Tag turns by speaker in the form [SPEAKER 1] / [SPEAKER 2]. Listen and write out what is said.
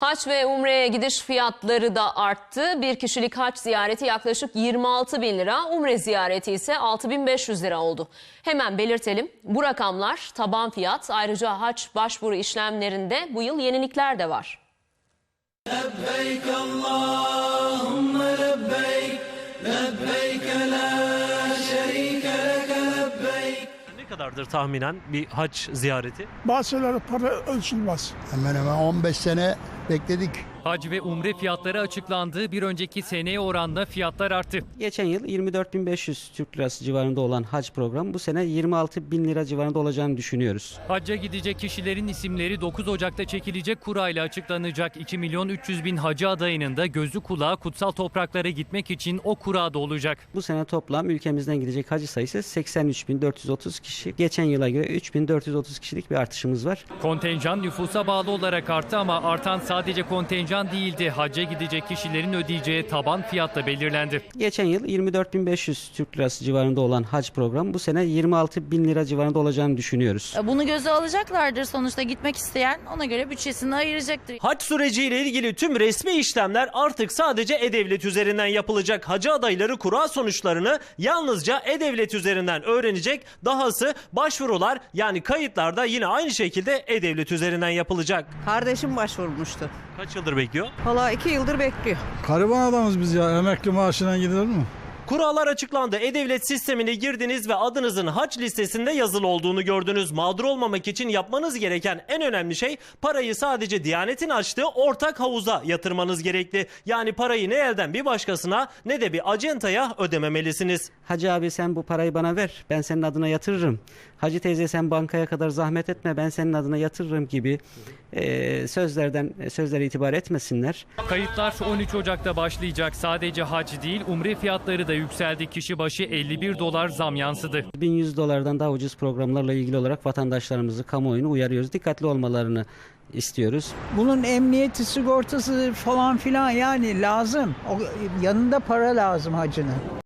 [SPEAKER 1] Haç ve Umre'ye gidiş fiyatları da arttı. Bir kişilik haç ziyareti yaklaşık 26 bin lira, Umre ziyareti ise 6500 lira oldu. Hemen belirtelim bu rakamlar taban fiyat ayrıca haç başvuru işlemlerinde bu yıl yenilikler de var.
[SPEAKER 2] Lebbeyk Allahümme lebbeyk, lebbeyk la şerike leke lebbeyk.
[SPEAKER 3] Ne kadardır tahminen bir haç ziyareti?
[SPEAKER 4] Bazı şeyler para ölçülmez.
[SPEAKER 5] Hemen hemen 15 sene bekledik.
[SPEAKER 6] Hac ve umre fiyatları açıklandı. Bir önceki seneye oranla fiyatlar arttı.
[SPEAKER 7] Geçen yıl 24.500 Türk Lirası civarında olan hac programı bu sene 26.000 lira civarında olacağını düşünüyoruz.
[SPEAKER 6] Hacca gidecek kişilerin isimleri 9 Ocak'ta çekilecek kura ile açıklanacak. 2 milyon 300 bin hacı adayının da gözü kulağı kutsal topraklara gitmek için o kurada olacak.
[SPEAKER 7] Bu sene toplam ülkemizden gidecek hacı sayısı 83.430 kişi. Geçen yıla göre 3.430 kişilik bir artışımız var.
[SPEAKER 6] Kontenjan nüfusa bağlı olarak arttı ama artan sadece kontenjan değildi. Hacca gidecek kişilerin ödeyeceği taban fiyat da belirlendi.
[SPEAKER 7] Geçen yıl 24.500 Türk Lirası civarında olan hac programı bu sene 26.000 lira civarında olacağını düşünüyoruz.
[SPEAKER 8] Bunu göze alacaklardır sonuçta gitmek isteyen ona göre bütçesini ayıracaktır.
[SPEAKER 3] Hac süreciyle ilgili tüm resmi işlemler artık sadece E-Devlet üzerinden yapılacak. Hacı adayları kura sonuçlarını yalnızca E-Devlet üzerinden öğrenecek. Dahası başvurular yani kayıtlar da yine aynı şekilde E-Devlet üzerinden yapılacak.
[SPEAKER 9] Kardeşim başvurmuştu.
[SPEAKER 3] Kaç yıldır bekliyor?
[SPEAKER 9] Valla iki yıldır bekliyor.
[SPEAKER 4] Gariban adamız biz ya. Emekli maaşına gidilir mi?
[SPEAKER 3] Kurallar açıklandı. E-Devlet sistemine girdiniz ve adınızın haç listesinde yazılı olduğunu gördünüz. Mağdur olmamak için yapmanız gereken en önemli şey parayı sadece Diyanet'in açtığı ortak havuza yatırmanız gerekli. Yani parayı ne elden bir başkasına ne de bir acentaya ödememelisiniz.
[SPEAKER 7] Hacı abi sen bu parayı bana ver ben senin adına yatırırım. Hacı teyze sen bankaya kadar zahmet etme ben senin adına yatırırım gibi e, sözlerden sözlere itibar etmesinler.
[SPEAKER 6] Kayıtlar 13 Ocak'ta başlayacak. Sadece hac değil umre fiyatları da yükseldi. Kişi başı 51 dolar zam yansıdı.
[SPEAKER 7] 1100 dolardan daha ucuz programlarla ilgili olarak vatandaşlarımızı kamuoyunu uyarıyoruz. Dikkatli olmalarını istiyoruz.
[SPEAKER 9] Bunun emniyeti, sigortası falan filan yani lazım. O, yanında para lazım hacının.